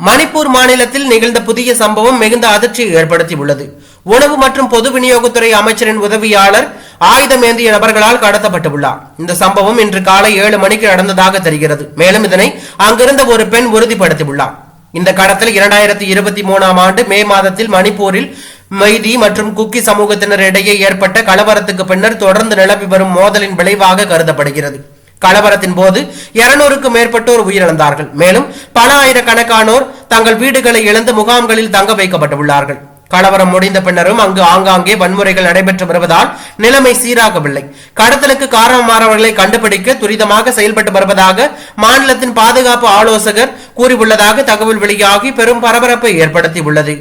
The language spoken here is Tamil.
மணிப்பூர் மாநிலத்தில் நிகழ்ந்த புதிய சம்பவம் மிகுந்த அதிர்ச்சியை ஏற்படுத்தியுள்ளது. உணவு மற்றும் பொது விநியோகத்துறை அமைச்சரின் உதவியாளர் ஆயுதம் ஏந்திய நபர்களால் கடத்தப்பட்டுள்ளார். இந்த சம்பவம் இன்று காலை ஏழு மணிக்கு நடந்ததாக தெரிகிறது. மேலும் இதனை அங்கிருந்த ஒரு பெண் உறுதிப்படுத்தியுள்ளார். இந்த கடத்தல் இரண்டாயிரத்தி இருபத்தி மூணாம் ஆண்டு மே மாதத்தில் மணிப்பூரில் மைதி மற்றும் குக்கி சமூகத்தினர் இடையே ஏற்பட்ட கலவரத்துக்கு பின்னர் தொடர்ந்து நிலவி வரும் மோதலின் விளைவாக கருதப்படுகிறது. கலவரத்தின் போது இருநூறுக்கும் மேற்பட்டோர் உயிரிழந்தார்கள். மேலும் பல ஆயிரக்கணக்கானோர் தங்கள் வீடுகளை இழந்து முகாம்களில் தங்க வைக்கப்பட்டுள்ளார்கள். கலவரம் முடிந்த பின்னரும் அங்கு ஆங்காங்கே வன்முறைகள் நடைபெற்று வருவதால் நிலைமை சீராகவில்லை. கடத்தலுக்கு காரணமானவர்களை கண்டுபிடிக்க துரிதமாக செயல்பட்டு வருவதாக மாநிலத்தின் பாதுகாப்பு ஆலோசகர் கூறியுள்ளதாக தகவல் வெளியாகி பெரும் பரபரப்பை ஏற்படுத்தியுள்ளது.